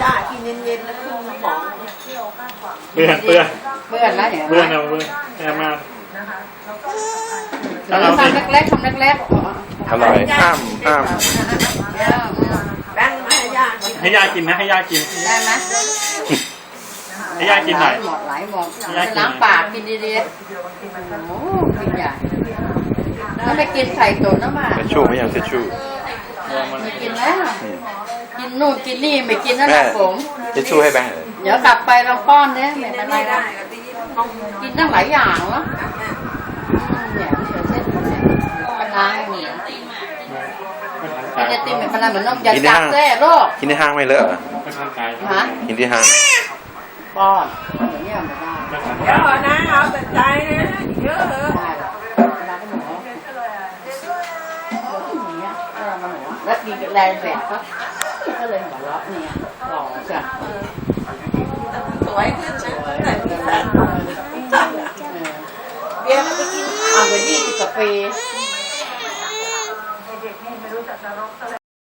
จ้ากินเย็นๆแล้วขึ้นสมองเปื้อนเปื้อนเพื่อนแล้วเนี่ยเปื้อนเอาเปื้อนแอบมาเราทำเล็กๆทำเล็กอร่อยอ้ามอ้ามๆแป้งมาให้ย่ากินให้ย่ากินนะให้ย่ากินได้ไหมให้ย่ากินหน่อยหมดไหลหมดให้ย่ากินหน่อยล้างปากกินดีๆโอ้กินใหญ่ถ้าไม่กินไข่ตุ๋นนะมาเซชูไม่ยังเซชูไม่กินแล้วกิ นนู่นกินนี่ไม่กินนั่นแม่นะผมเซชูให้แบงค์เลยเดี๋ยวกลับไปเราป้อนเนี่ยไม่เป็นไรไม่นะได้ก็ตีห้องกินตั้งหลายอย่างแล้วเนี่ยเฉยเส้นมันล้างอย่างนี้กินไอติมเป็นพลังเหมือนนมยาจับแท้โรคกินในห้างไม่เลอะเหรอเป็นทางไกลฮะกินที่ห้างป้อนเดี๋ยวนี้ไม่ได้เป็นทางเยไกลอะนะเอาแต่ใจนะเยอะเหอะได้หรอกเวลาเป็นหนูอย่างเงี้ยเออมันหนูแล้วกินแรงแบบก็ ก็เลยหัวเราะเนี่ยหล่อจ้ะสวยขึ้นนะแต่ที่แสนเบียร์มันไปกินเอาไปยี่สิบกว่าปีเด็กๆนี่ไม่รู้จักนรกซะแล้ว